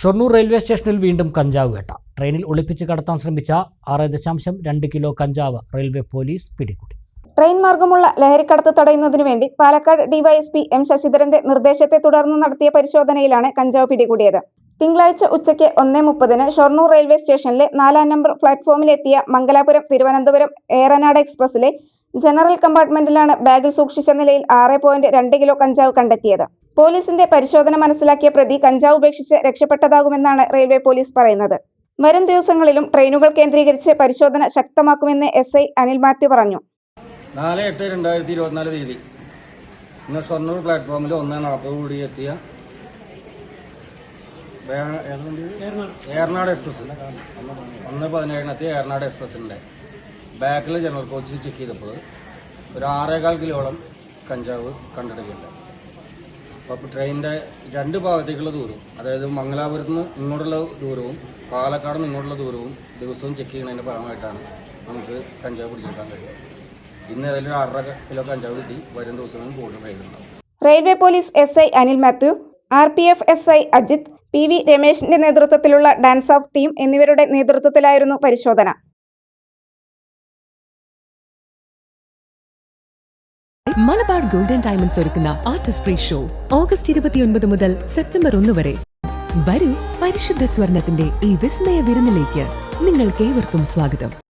Shoranur railway സ്റ്റേഷനിൽ വീണ്ടും കഞ്ചാവ് വേട്ട. ട്രെയിനിൽ ഒളിപ്പിച്ച് കടത്താൻ ശ്രമിച്ച ആറ് ദശാംശം രണ്ട് കിലോ കഞ്ചാവ് റെയിൽവേ പോലീസ് പിടികൂടി. ട്രെയിൻ മാർഗമുള്ള ലഹരിക്കടത്ത് തടയുന്നതിനു വേണ്ടി Palakkad D Y S P M ശശിധരന്റെ നിർദ്ദേശത്തെ തുടർന്ന് നടത്തിയ പരിശോധനയിലാണ് കഞ്ചാവ് പിടികൂടിയത്. തിങ്കളാഴ്ച ഉച്ചയ്ക്ക് ഒന്നേ മുപ്പതിന് ഷൊർണൂർ റെയിൽവേ സ്റ്റേഷനിലെ നാലാം നമ്പർ പ്ലാറ്റ്ഫോമിലെത്തിയ മംഗലാപുരം തിരുവനന്തപുരം ഏറനാട് എക്സ്പ്രസിലെ ജനറൽ കമ്പാർട്ട്മെന്റിലാണ് ബാഗിൽ സൂക്ഷിച്ച നിലയിൽ ആറ് കിലോ കഞ്ചാവ് കണ്ടെത്തിയത്. പോലീസിന്റെ പരിശോധന മനസ്സിലാക്കിയ പ്രതി കഞ്ചാവ് ഉപേക്ഷിച്ച് രക്ഷപ്പെട്ടതാകുമെന്നാണ് റെയിൽവേ പോലീസ് പറയുന്നത്. വരും ദിവസങ്ങളിലും ട്രെയിനുകൾ കേന്ദ്രീകരിച്ച് പരിശോധന ശക്തമാക്കുമെന്ന് എസ് ഐ അനിൽ മാത്യു പറഞ്ഞു. നാല് എട്ട് രണ്ടായിരത്തി ഇരുപത്തിനാല് തീയതി ഇന്ന് ഷൊർണൂർ പ്ലാറ്റ്ഫോമിൽ ഒന്ന് നാൽപ്പത് കൂടി എത്തിയ? ഏറനാട് എക്സ്പ്രസ് ഒന്ന് പതിനേഴിന് എത്തിയ ഏറനാട് എക്സ്പ്രസിന്റെ ബാക്കിൽ ജനറൽ കോച്ച് ചെക്ക് ചെയ്തപ്പോൾ ഒരു ആറേകാൽ കിലോളം കഞ്ചാവ് കണ്ടെടുക്കുന്നുണ്ട് അപ്പോൾ ട്രെയിനിന്റെ രണ്ട് ഭാഗത്തേക്കുള്ള ദൂരവും അതായത് മംഗലാപുരത്ത് നിന്ന് ഇങ്ങോട്ടുള്ള ദൂരവും പാലക്കാട് നിന്ന് ഇങ്ങോട്ടുള്ള ദൂരവും ദിവസവും ചെക്ക് ചെയ്യുന്നതിന്റെ ഭാഗമായിട്ടാണ് നമുക്ക് കഞ്ചാവ് പിടിച്ചെടുക്കാൻ കഴിയുക. ഇന്ന് ഏതായാലും ഒരു ആറര കിലോ കഞ്ചാവ് കിട്ടി വരും ദിവസങ്ങളിൽ കൂടുതൽ railway police S I Anil Mathew R P F S I Ajith P V രമേശിന്റെ നേതൃത്വത്തിലുള്ള ഡാൻസ് ഓഫ് ടീം എന്നിവരുടെ നേതൃത്വത്തിലായിരുന്നു പരിശോധന. മലബാർ ഗോൾഡൻ ഡയമണ്ട്സ് ഒരുക്കുന്ന ആർട്ടിസ്റ്റ് ഫ്രീ ഷോ ഓഗസ്റ്റ് ഇരുപത്തിയൊൻപത് മുതൽ സെപ്റ്റംബർ ഒന്ന് വരെ. വരൂ പരിശുദ്ധ സ്വർണത്തിന്റെ ഈ വിസ്മയ വിരുന്നിലേക്ക്. നിങ്ങൾക്ക് ഏവർക്കും സ്വാഗതം.